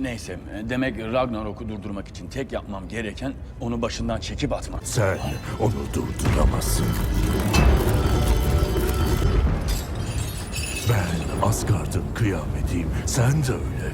Neyse, demek Ragnarok'u durdurmak için tek yapmam gereken onu başından çekip atmak. Sen onu durduramazsın. Ben Asgard'ın kıyametiyim. Sen de öyle.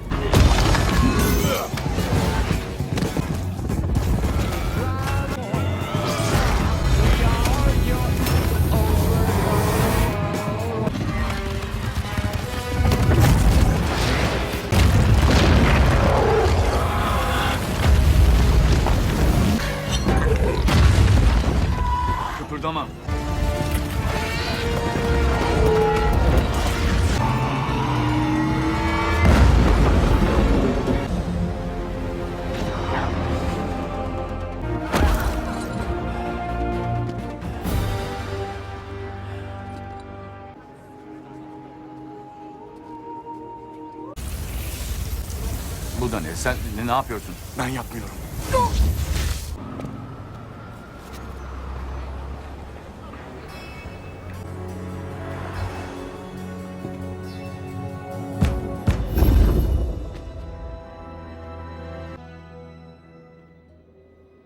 Da ne? Sen ne, ne yapıyorsun? Ben yapmıyorum.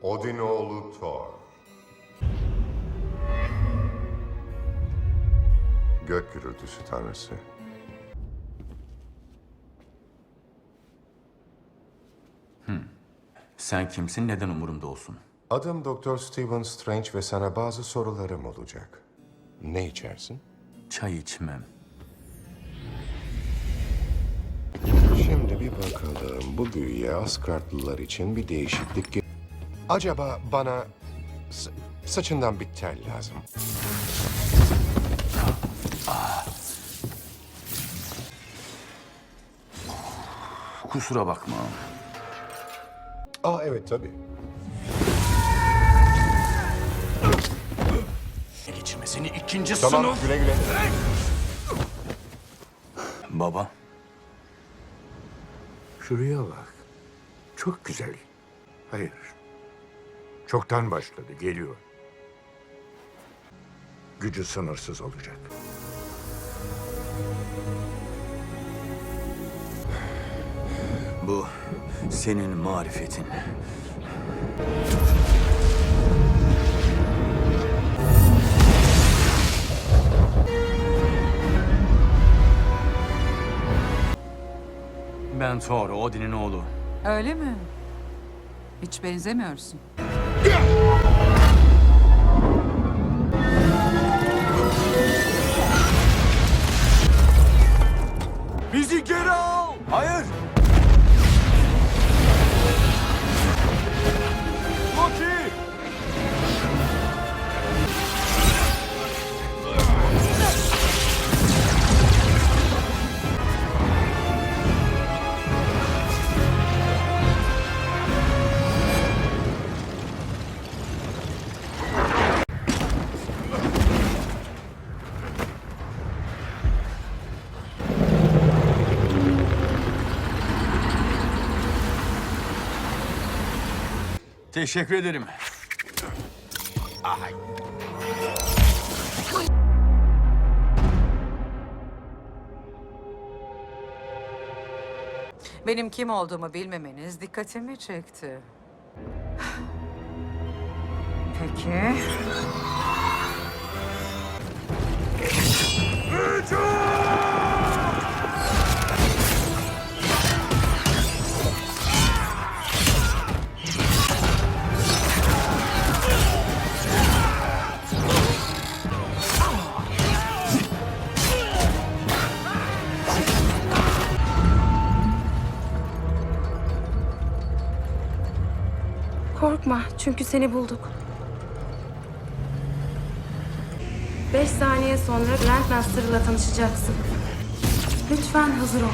Odinoğlu Thor. Gök gürültüsü tanrısı. Sen kimsin? Neden umurumda olsun? Adım Doktor Stephen Strange ve sana bazı sorularım olacak. Ne içersin? Çay içmem. Şimdi bir bakalım. Bu büyüye Asgardlılar için bir değişiklik... ge- Acaba bana sa- saçından bir tel lazım. Kusura bakma. Aa evet tabii. Geçirmesini ikinci Tamam sınıf. güle güle. Baba. Şuraya bak. Çok güzel. Hayır. Çoktan başladı, geliyor. Gücü sınırsız olacak. Bu senin marifetin. Ben Thor, Odin'in oğlu. Öyle mi? Hiç benzemiyorsun. Teşekkür ederim. Benim kim olduğumu bilmemeniz dikkatimi çekti. Peki. Korkma çünkü seni bulduk. Beş saniye sonra Grandmaster'la tanışacaksın. Lütfen hazır ol.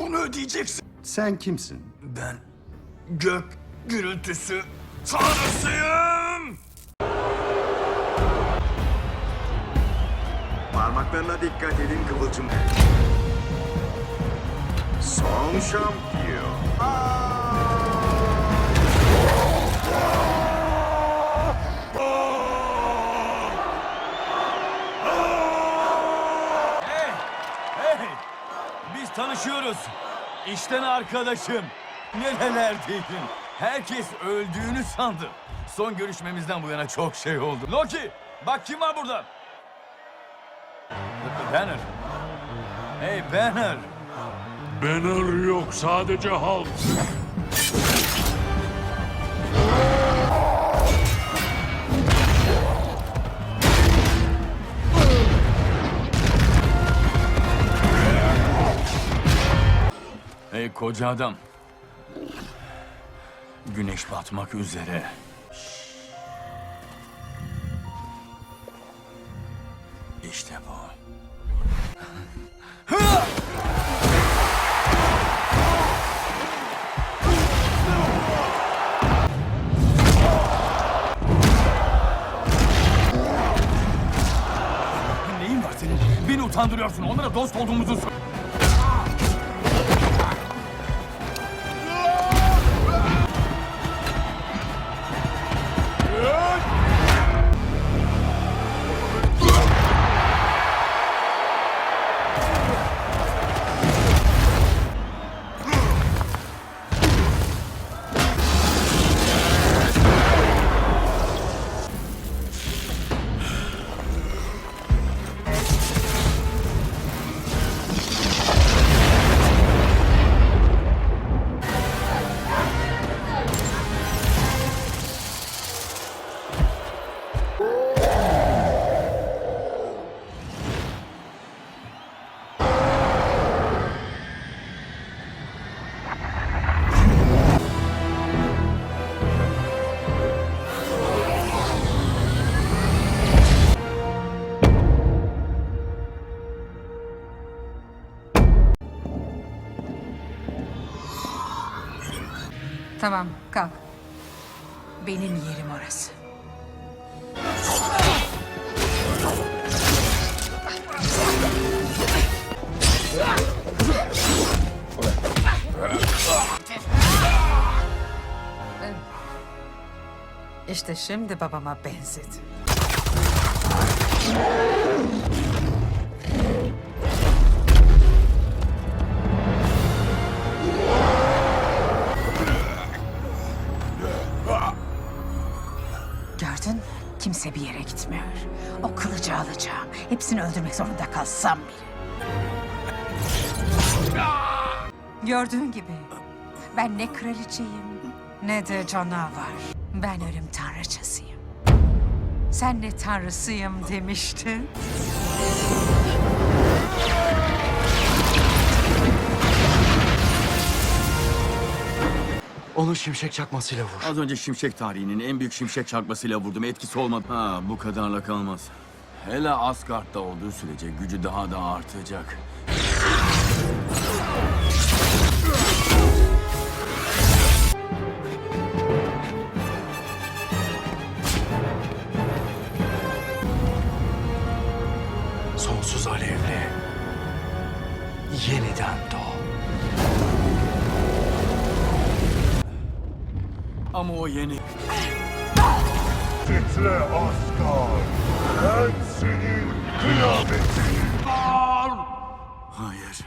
Bunu ödeyeceksin. Sen kimsin? Ben gök gürültüsü tanrısıyım. Parmaklarına dikkat edin Kıvılcım. Son şampiyon. Hey, hey. Biz tanışıyoruz. İşten arkadaşım. Nerelerdeydin? Herkes öldüğünü sandı. Son görüşmemizden bu yana çok şey oldu. Loki, bak kim var burada? Banner. Hey Banner. Banner yok sadece Hulk. Hey koca adam. Güneş batmak üzere. İşte bu. Neyin var senin? Beni utandırıyorsun. Onlara dost olduğumuzu sor- Tamam, kalk. Benim yerim orası. İşte şimdi babama benzedi. Kimse bir yere gitmiyor. O kılıcı alacağım. Hepsini öldürmek zorunda kalsam bile. Gördüğün gibi ben ne kraliçeyim ne de canavar. Ben ölüm tanrıçasıyım. Sen ne tanrısıyım demiştin. Onu şimşek çakmasıyla vur. Az önce şimşek tarihinin en büyük şimşek çarpmasıyla vurdum. Etkisi olmadı. Ha bu kadarla kalmaz. Hele Asgard'da olduğu sürece gücü daha da artacak. Sonsuz alevli. Yeniden doğ. Ama o yeni... Titre Asgard. Ben senin kıyametin. Hayır.